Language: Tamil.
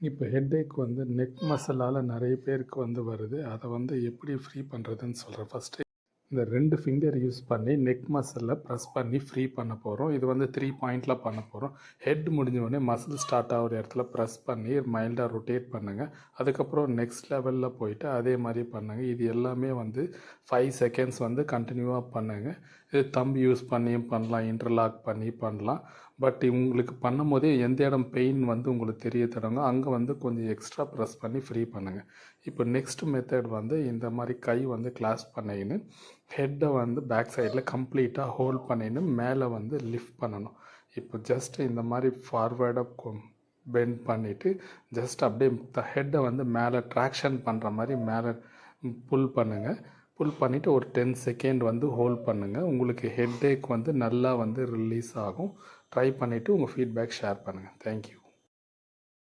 இப்போ ஹெட்டேக் வந்து நெக் மசிலால் நிறைய பேருக்கு வந்து வருது. அதை வந்து எப்படி ஃப்ரீ பண்ணுறதுன்னு சொல்கிறேன் ஃபஸ்ட்டு இந்த ரெண்டு ஃபிங்கர் யூஸ் பண்ணி நெக் மசிலில் ப்ரெஸ் பண்ணி ஃப்ரீ பண்ண போகிறோம் இது வந்து த்ரீ பாயிண்டில் பண்ண போகிறோம் ஹெட் முடிஞ்ச உடனே மசில் ஸ்டார்ட் ஆகிற இடத்துல ப்ரெஸ் பண்ணி மைல்டாக ரொட்டேட் பண்ணுங்கள் அதுக்கப்புறம் நெக்ஸ்ட் லெவலில் போயிட்டு அதே மாதிரி பண்ணுங்கள் இது எல்லாமே வந்து ஃபைவ் செகண்ட்ஸ் வந்து கண்டினியூவாக பண்ணுங்கள் இது தம்பு யூஸ் பண்ணியும் பண்ணலாம் இன்டர்லாக் பண்ணி பண்ணலாம். பட் உங்களுக்கு பண்ணும் போதே எந்த இடம் பெயின் வந்து உங்களுக்கு தெரிய தருங்க அங்கே வந்து கொஞ்சம் எக்ஸ்ட்ரா ப்ரெஸ் பண்ணி ஃப்ரீ பண்ணுங்கள் இப்போ நெக்ஸ்ட் மெத்தட் வந்து இந்த மாதிரி கை வந்து கிளாஸ் பண்ணிங்கன்னு ஹெட்டை வந்து பேக் சைடில் கம்ப்ளீட்டாக ஹோல்ட் பண்ணின்னு மேலே வந்து லிஃப்ட் பண்ணணும். இப்போ ஜஸ்ட் இந்த மாதிரி ஃபார்வேர்டாக பெண்ட் பண்ணிவிட்டு ஜஸ்ட் அப்படியே ஹெட்டை வந்து மேலே ட்ராக்ஷன் பண்ணுற மாதிரி மேலே புல் பண்ணுங்கள் புல் பண்ணிவிட்டு ஒரு டென் செகண்ட் வந்து ஹோல்ட் பண்ணுங்கள் உங்களுக்கு ஹெட்டேக் வந்து நல்லா வந்து ரிலீஸ் ஆகும். ட்ரை பண்ணிவிட்டு உங்கள் ஃபீட்பேக் ஷேர் பண்ணுங்கள் தேங்க்யூ